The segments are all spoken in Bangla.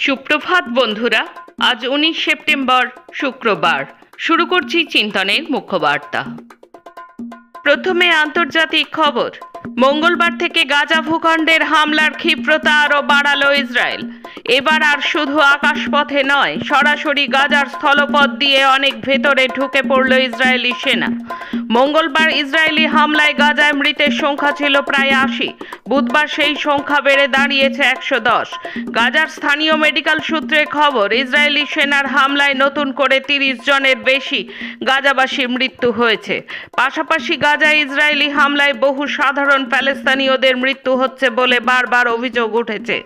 সুপ্রভাত বন্ধুরা, আজ উনিশ সেপ্টেম্বর, শুক্রবার। শুরু করছি চিন্তনের মুখ্যবার্তা। প্রথমে আন্তর্জাতিক খবর। মঙ্গলবার থেকে গাজা ভূখণ্ডের হামলার ক্ষিপ্রতা আরও বাড়াল ইসরায়েল। এবার আর শুধু আকাশপথে নয়, সরাসরি গাজার স্থলপথ দিয়ে অনেক ভেতরে ঢুকে পড়ল ইসরায়েলি সেনা। মঙ্গলবার ইসরায়েলি হামলায় গাজায় মৃতের সংখ্যা ছিল প্রায় আশি। বুধবার সেই সংখ্যা বেড়ে দাঁড়িয়েছে একশো দশ। গাজার স্থানীয় মেডিকেল সূত্রে খবর, ইসরায়েলি সেনার হামলায় নতুন করে তিরিশ জনের বেশি গাজাবাসীর মৃত্যু হয়েছে। পাশাপাশি গাজায় ইসরায়েলি হামলায় বহু সাধারণ প্যালেস্তানীয়দের মৃত্যু হচ্ছে বলে বারবার অভিযোগ উঠেছে।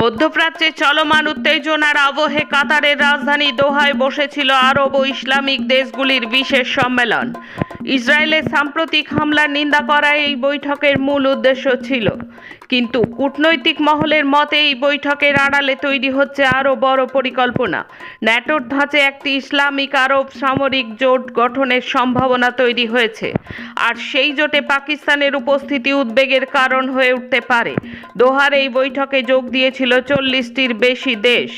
মধ্যপ্রাচ্যে চলমান উত্তেজনার আবহে কাতারের রাজধানী দোহায় বসেছিল আরব ও ইসলামিক দেশগুলির বিশেষ সম্মেলন। ইসরায়েলের সাম্প্রতিক হামলার নিন্দা করা এই বৈঠকের মূল উদ্দেশ্য ছিল। কিন্তু কূটনৈতিক মহলের মতে এই বৈঠকের আড়ালে তৈরি হচ্ছে আরও বড় পরিকল্পনা। ন্যাটোর ধাঁচে একটি ইসলামিক আরব সামরিক জোট গঠনের সম্ভাবনা তৈরি হয়েছে। আর সেই জোটে পাকিস্তানের উপস্থিতি উদ্বেগের কারণ হয়ে উঠতে পারে। দোহার এই বৈঠকে যোগ দিয়েছিল চল্লিশটির বেশি দেশ।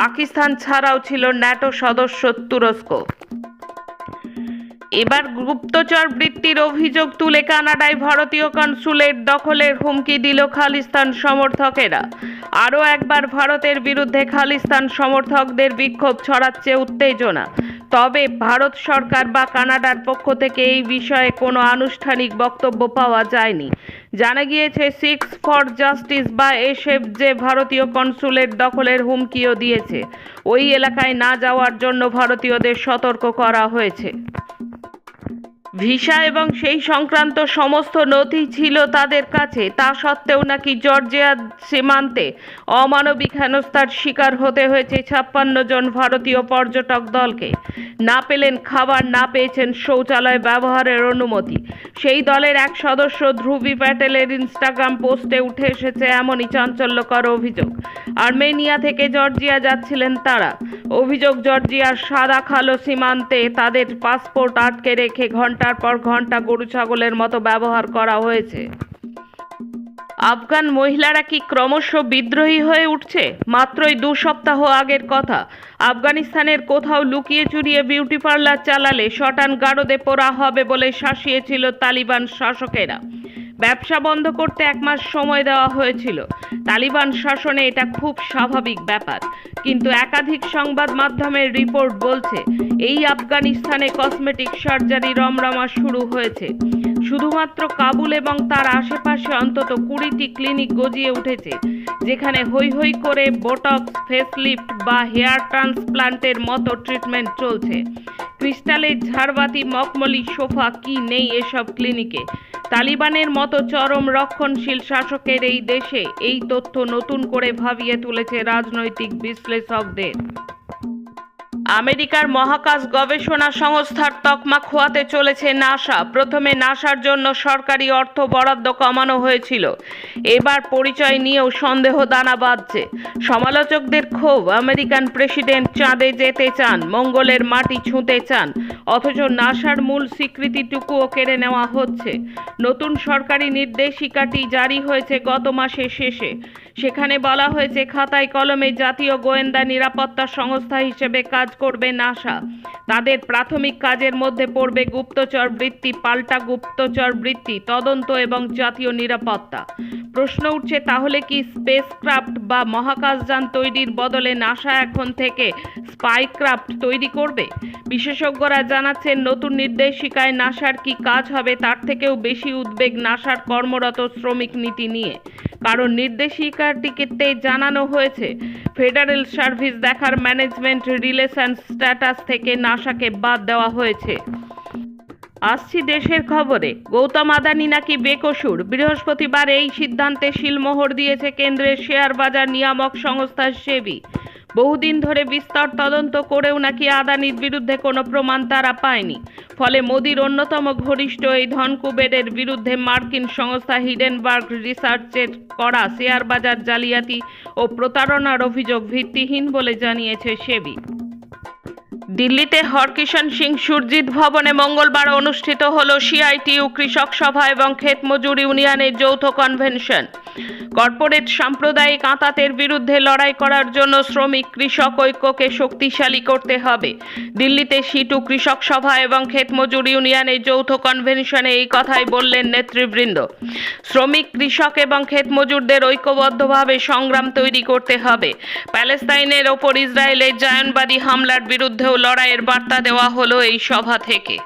পাকিস্তান ছাড়াও ছিল ন্যাটো সদস্য তুরস্ক। এবার গুপ্তচর বৃত্তির অভিযোগ তুলে কানাডায় ভারতীয় কনসুলেট দখলের হুমকি দিল খালিস্তান সমর্থকেরা। আরও একবার ভারতের বিরুদ্ধে খালিস্তান সমর্থকদের বিক্ষোভ ছড়াচ্ছে উত্তেজনা। তবে ভারত সরকার বা কানাডার পক্ষ থেকে এই বিষয়ে কোনো আনুষ্ঠানিক বক্তব্য পাওয়া যায়নি। জানা গিয়েছে, সিক্স ফর জাস্টিস বা এসএফ যে ভারতীয় কনসুলেট দখলের হুমকিও দিয়েছে। ওই এলাকায় না যাওয়ার জন্য ভারতীয়দের সতর্ক করা হয়েছে। ভিসা এবং সেই সংক্রান্ত সমস্ত নথি ছিল তাদের কাছে। তা সত্ত্বেও নাকি জর্জিয়া সীমান্তে অমানবিক হেনস্থার শিকার হতে হয়েছে ছাপ্পান্ন জন ভারতীয় পর্যটক দলকে। না পেলেন খাবার, না পেয়েছেন শৌচালয় ব্যবহারের অনুমতি। সেই দলের এক সদস্য ধ্রুবী প্যাটেলের ইনস্টাগ্রাম পোস্টে উঠে এসেছে এমনই চাঞ্চল্যকর অভিযোগ। আর্মেনিয়া থেকে জর্জিয়া যাচ্ছিলেন তারা। অভিযোগ, জর্জিয়ার সাদা খালো সীমান্তে তাদের পাসপোর্ট আটকে রেখে ঘণ্টার পর ঘণ্টা গরু ছাগলের মতো ব্যবহার করা হয়েছে। আফগান মহিলারা কি ক্রমশ বিদ্রোহী হয়ে উঠছে? মাত্রই দু সপ্তাহ আগের কথা। আফগানিস্তানের কোথাও লুকিয়ে চুরিয়ে বিউটি পার্লার চালালে শটান গারদে পোড়া হবে বলে শাসিয়েছিল তালিবান শাসকেরা। ব্যবসা বন্ধ করতে এক মাস সময় দেওয়া হয়েছিল। তালিবান শাসনে এটা খুব স্বাভাবিক ব্যাপার। কিন্তু একাধিক সংবাদ মাধ্যমের রিপোর্ট বলছে, এই আফগানিস্তানে কসমেটিক সার্জারি রমরমা শুরু হয়েছে। শুধুমাত্র কাবুল এবং তার আশেপাশে অন্তত কুড়িটি ক্লিনিক গজিয়ে উঠেছে, যেখানে হৈ হৈ করে বোটক্স, ফেসলিফট বা হেয়ার ট্রান্সপ্লান্টের মতো ট্রিটমেন্ট চলছে। ক্রিস্টালের ঝাড়বাতি মকমলি সোফা, কি নেই এসব ক্লিনিকে। তালিবানের মতো চরম রক্ষণশীল শাসকের এই দেশে এই তথ্য নতুন করে ভাবিয়ে তুলেছে রাজনৈতিক বিশ্লেষকদের। আমেরিকার মহাকাশ গবেষণা সংস্থার তকমা খোয়াতে চলেছে নাসা। প্রথমে নাসার জন্য সরকারি অর্থ বরাদ্দ কমানো হয়েছিল। এবার পরিচয় নিয়েও সন্দেহ দানা বাঁধছে। সমালোচকদের ক্ষোভ, আমেরিকান প্রেসিডেন্ট চাঁদে যেতে চান, মঙ্গলের মাটি ছুঁতে চান, অথচ নাসার মূল স্বীকৃতিটুকুও কেড়ে নেওয়া হচ্ছে। নতুন সরকারি নির্দেশিকাটি জারি হয়েছে গত মাসের শেষে। সেখানে বলা হয়েছে, খাতায় কলমে জাতীয় গোয়েন্দা নিরাপত্তা সংস্থা হিসেবে কাজ করবে নাসা। তাদের প্রাথমিক কাজের মধ্যে পড়বে গুপ্তচর বৃত্তি, পাল্টা গুপ্তচর বৃত্তি, তদন্ত এবং জাতীয় নিরাপত্তা। প্রশ্ন উঠছে, তাহলে কি স্পেসক্রাফট বা মহাকাশযান তৈরির বদলে নাসা এখন থেকে স্পাইক্রাফট তৈরি করবে? বিশেষজ্ঞরা জানাচ্ছেন, নতুন নির্দেশিকায় নাসার কি কাজ হবে তার থেকেও বেশি উদ্বেগ নাসার কর্মরত শ্রমিক নীতি নিয়ে। কারণ নির্দেশিকাটিতে জানানো হয়েছে। ফেডারেল সার্ভিস দেখার ম্যানেজমেন্ট রিলেশন স্ট্যাটাস থেকে নাসাকে বাদ দেওয়া হয়েছে। আসছি দেশের খবরে। গৌতম আদানি নাকি বেকসুর? বৃহস্পতিবার এই সিদ্ধান্তে শিলমোহর দিয়েছে কেন্দ্রের শেয়ার বাজার নিয়ামক সংস্থা সেবি। বহুদিন ধরে বিস্তর তদন্ত করেও নাকি আদানির বিরুদ্ধে কোনো প্রমাণ তারা পায়নি। ফলে মোদির অন্যতম ঘনিষ্ঠ এই ধনকুবেরের বিরুদ্ধে মার্কিন সংস্থা হিডেনবার্গ রিসার্চের করা শেয়ার বাজার জালিয়াতি ও প্রতারণার অভিযোগ ভিত্তিহীন বলে জানিয়েছে সেবি। দিল্লিতে হরকিষণ সিং সুরজিৎ ভবনে মঙ্গলবার অনুষ্ঠিত হল সিআইটিউ কৃষক সভা এবং ক্ষেত মজুর ইউনিয়নের যৌথ কনভেনশন। কর্পোরেট সাম্প্রদায়িক আঁতাতের বিরুদ্ধে লড়াই করার জন্য শ্রমিক, কৃষক ঐক্যকে শক্তিশালী করতে হবে। দিল্লিতে সিটু কৃষক সভা এবং ক্ষেত মজুর ইউনিয়নের যৌথ কনভেনশনে এই কথাই বললেন নেতৃবৃন্দ। শ্রমিক, কৃষক এবং ক্ষেত মজুরদের ঐক্যবদ্ধভাবে সংগ্রাম তৈরি করতে হবে। প্যালেস্তাইনের ওপর ইসরায়েলের জায়নবাদী হামলার বিরুদ্ধেও লড়াইয়ের বার্তা দেওয়া হলো এই সভা থেকে।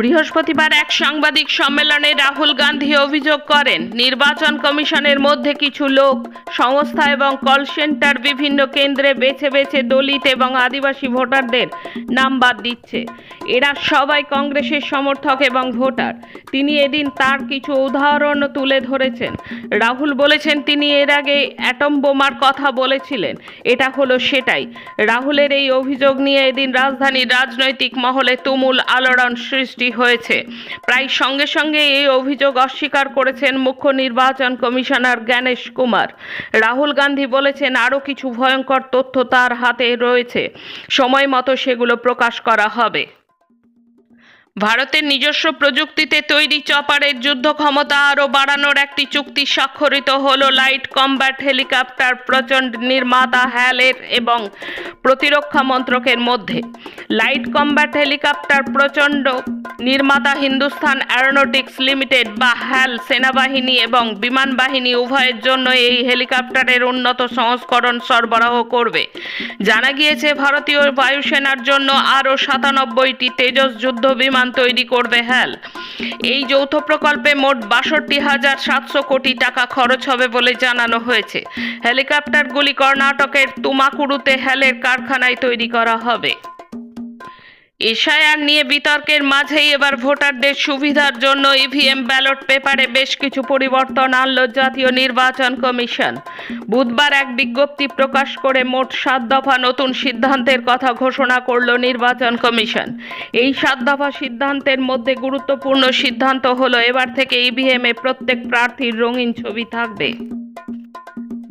বৃহস্পতিবার এক সাংবাদিক সম্মেলনে রাহুল গান্ধী অভিযোগ করেন, নির্বাচন কমিশনের মধ্যে কিছু লোক, সংস্থা এবং কল সেন্টার বিভিন্ন কেন্দ্রে বেছে বেছে দলিত এবং আদিবাসী ভোটারদের নাম বাদ দিচ্ছে। এরা সবাই কংগ্রেসের সমর্থক এবং ভোটার। তিনি এদিন তার কিছু উদাহরণও তুলে ধরেছেন। রাহুল বলেছেন, তিনি এর আগে অ্যাটম বোমার কথা বলেছিলেন। এটা হলো সেটাই। রাহুলের এই অভিযোগ নিয়ে এদিন রাজধানীর রাজনৈতিক মহলে তুমুল আলোড়ন সৃষ্টি হয়েছে। প্রায় সঙ্গে সঙ্গে এই অভিযোগ অস্বীকার করেছেন মুখ্য নির্বাচন কমিশনার জ্ঞানেশ কুমার। রাহুল গান্ধী বলেছেন, আরও কিছু ভয়ঙ্কর তথ্য তার হাতে রয়েছে। সময় মতো সেগুলো প্রকাশ করা হবে। ভারতের নিজস্ব প্রযুক্তিতে তৈরি চপারের যুদ্ধ ক্ষমতা আরও বাড়ানোর একটি চুক্তি স্বাক্ষরিত হলো লাইট কমব্যাট হেলিকপ্টার প্রচণ্ড নির্মাতা হ্যালের এবং প্রতিরক্ষা মন্ত্রকের মধ্যে। লাইট কমব্যাট হেলিকপ্টার প্রচণ্ড নির্মাতা হিন্দুস্তান অ্যারোনটিক্স লিমিটেড বা হ্যাল সেনাবাহিনী এবং বিমান বাহিনী উভয়ের জন্য এই হেলিকপ্টারের উন্নত সংস্করণ সরবরাহ করবে। জানা গিয়েছে, ভারতীয় বায়ুসেনার জন্য আরও সাতানব্বইটি তেজস যুদ্ধ বিমান তৈরি করবে হ্যাল। এই যৌথ প্রকল্পে মোট বাষট্টি হাজার সাতশো কোটি টাকা খরচ হবে বলে জানানো হয়েছে। হেলিকপ্টারগুলি কর্ণাটকের তুমাকুরুতে হ্যালের কারখানায় তৈরি করা হবে। এশায়ার নিয়ে বিতর্কের মাঝেই এবার ভোটারদের সুবিধার জন্য ইভিএম ব্যালট পেপারে বেশ কিছু পরিবর্তন আনল জাতীয় নির্বাচন কমিশন। বুধবার এক বিজ্ঞপ্তি প্রকাশ করে মোট সাত দফা নতুন সিদ্ধান্তের কথা ঘোষণা করল নির্বাচন কমিশন। এই সাত দফা সিদ্ধান্তের মধ্যে গুরুত্বপূর্ণ সিদ্ধান্ত হলো এবার থেকে ইভিএমে প্রত্যেক প্রার্থীর রঙিন ছবি থাকবে।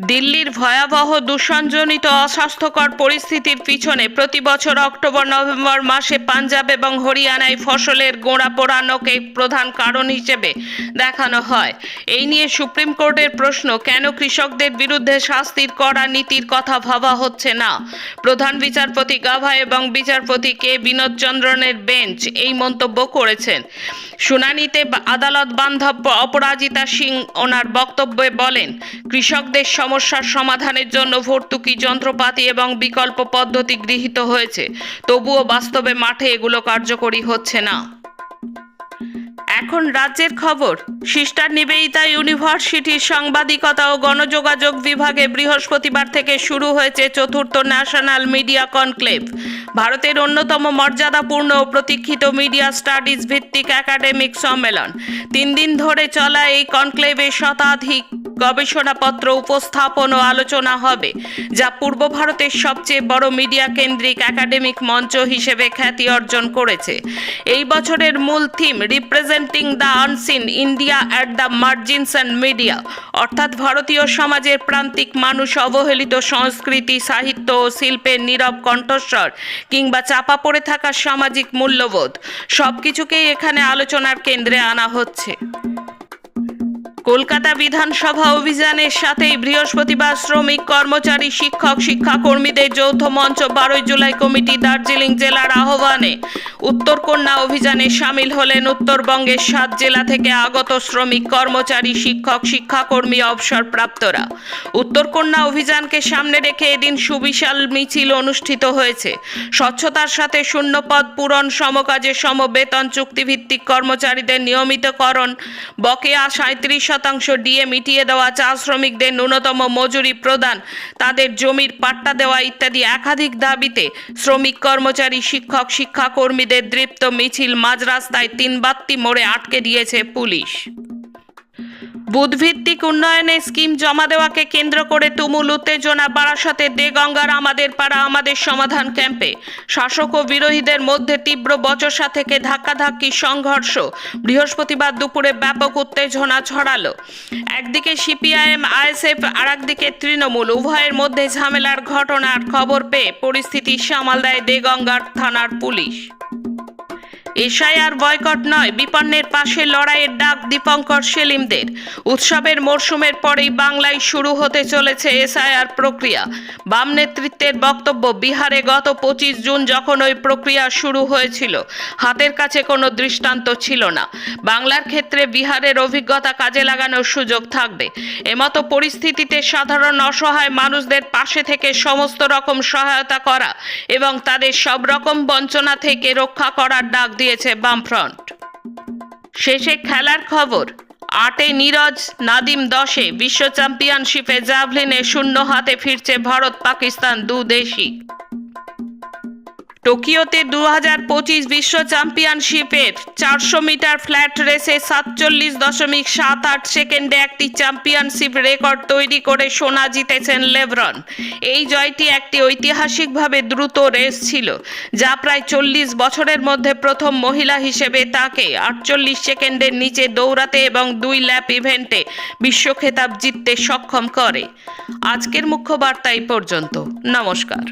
দিল্লির ভয়াবহ দূষণজনিত অস্বাস্থ্যকর পরিস্থিতির পিছনে প্রতি বছর অক্টোবর, নভেম্বর মাসে পাঞ্জাব এবং হরিয়ানায় ফসলের গোড়া পোড়ানোকে প্রধান কারণ হিসেবে দেখানো হয়। এই নিয়ে সুপ্রিম কোর্টের প্রশ্ন, কেন কৃষকদের বিরুদ্ধে শাস্তির করা নীতির কথা ভাবা হচ্ছে না? প্রধান বিচারপতি গাভা এবং বিচারপতি কে বিনোদ চন্দ্রনের বেঞ্চ এই মন্তব্য করেছেন। শুনানিতে আদালত বান্ধব অপরাজিতা সিং ওনার বক্তব্যে বলেন, কৃষকদের সমস্যার সমাধানের জন্য ভর্তুকি, যন্ত্রপাতি এবং বিকল্প পদ্ধতি গৃহীত হয়েছে। তবুও বাস্তবে মাঠে এগুলো কার্যকরী হচ্ছে না। এখন রাজ্যের খবর। সিস্টার নিবেদিতা ইউনিভার্সিটির সাংবাদিকতা ও গণযোগাযোগ বিভাগে বৃহস্পতিবার থেকে শুরু হয়েছে চতুর্থ ন্যাশনাল মিডিয়া কনক্লেভ। ভারতের অন্যতম মর্যাদাপূর্ণ ও প্রতীক্ষিত মিডিয়া স্টাডিজ ভিত্তিক একাডেমিক সম্মেলন। তিন দিন ধরে চলা এই কনক্লেভে শতাধিক গবেষণাপত্র উপস্থাপন ও আলোচনা হবে, যা পূর্ব ভারতের সবচেয়ে বড় মিডিয়া কেন্দ্রিক একাডেমিক মঞ্চ হিসেবে খ্যাতি অর্জন করেছে। এই বছরের মূল theme representing the unseen India at the margins and media অর্থাৎ ভারতীয় সমাজের প্রান্তিক মানুষ অবহেলিত সংস্কৃতি, সাহিত্য ও শিল্পের নীরব কণ্ঠস্বর কিংবা চাপা পড়ে থাকা সামাজিক মূল্যবোধ সব কিছুকেই এখানে আলোচনার কেন্দ্রে আনা হচ্ছে। কলকাতা বিধানসভা অভিযানের সাথেই বৃহস্পতিবার শ্রমিক, কর্মচারী, শিক্ষক, শিক্ষাকর্মীদের যৌথ মঞ্চ বারোই জুলাই কমিটি দার্জিলিং জেলার আহ্বানে উত্তরকন্যা অভিযানে সামিল হলেন উত্তরবঙ্গের সাত জেলা থেকে আগত শ্রমিক, কর্মচারী, শিক্ষক, শিক্ষাকর্মী অবসরপ্রাপ্তরা। উত্তরকন্যা অভিযানকে সামনে রেখে এদিন সুবিশাল মিছিল অনুষ্ঠিত হয়েছে। স্বচ্ছতার সাথে শূন্যপদ পূরণ, সমকাজে সমবেতন চুক্তিভিত্তিক কর্মচারীদের নিয়মিতকরণ, বকেয়া সাঁত্রিশ শতাংশ ডিএ মিটিয়ে দেওয়া চা শ্রমিকদের ন্যূনতম মজুরি প্রদান, তাদের জমির পাট্টা দেওয়া ইত্যাদি একাধিক দাবিতে শ্রমিক কর্মচারী, শিক্ষক, শিক্ষাকর্মীদের দৃপ্ত মিছিল মাঝ রাস্তায় তিন বাত্তি মোড়ে আটকে দিয়েছে পুলিশ। বুধভিত্তিক উন্নয়নে স্কিম জমা দেওয়াকে কেন্দ্র করে তুমুল উত্তেজনা বারাসতে দে গঙ্গার আমাদের পাড়া আমাদের সমাধান ক্যাম্পে। শাসক ও বিরোধীদের মধ্যে তীব্র বচসা থেকে ধাক্কাধাক্কি সংঘর্ষ। বৃহস্পতিবার দুপুরে ব্যাপক উত্তেজনা ছড়ালো। একদিকে সিপিআইএম, আইএসএফ আর একদিকে তৃণমূল। উভয়ের মধ্যে ঝামেলার ঘটনার খবর পেয়ে পরিস্থিতি সামাল দেয় দেগঙ্গার থানার পুলিশ। এশায়ার বয়কট নয়, বিপন্নের পাশে লড়াইয়ের ডাক দীপঙ্কর সেলিমদের। উৎসবের মরশুমের পরেই বাংলায় শুরু হতে চলেছে এসআইআর প্রক্রিয়া। বাম নেতৃত্বের বক্তব্য, বিহারে গত পঁচিশ জুন যখন ওই প্রক্রিয়া শুরু হয়েছিল, হাতের কাছে কোনো দৃষ্টান্ত ছিল না। বাংলার ক্ষেত্রে বিহারের অভিজ্ঞতা কাজে লাগানোর সুযোগ থাকবে। এমতো পরিস্থিতিতে সাধারণ অসহায় মানুষদের পাশে থেকে সমস্ত রকম সহায়তা করা এবং তাদের সব রকম বঞ্চনা থেকে রক্ষা করার ডাক দিয়েছে বামফ্রন্ট। শেষে খেলার খবর, আটে নীরজ, নাদিম দশে বিশ্ব চ্যাম্পিয়নশিপে জাভলিনে শূন্য হাতে ফিরছে ভারত পাকিস্তান দু দেশই টোকিওতে দু হাজার পঁচিশ বিশ্ব চ্যাম্পিয়নশিপের চারশো মিটার ফ্ল্যাট রেসে সাতচল্লিশ দশমিক সাত আট সেকেন্ডে একটি চ্যাম্পিয়নশিপ রেকর্ড তৈরি করে সোনা জিতেছেন লেভরন এই জয়টি একটি ঐতিহাসিকভাবে দ্রুত রেস ছিল, যা প্রায় চল্লিশ বছরের মধ্যে প্রথম মহিলা হিসেবে তাকে আটচল্লিশ সেকেন্ডের নিচে দৌড়াতে এবং দুই ল্যাপ ইভেন্টে বিশ্ব খেতাব জিততে সক্ষম করে। আজকের মুখ্য বার্তা এই পর্যন্ত। নমস্কার।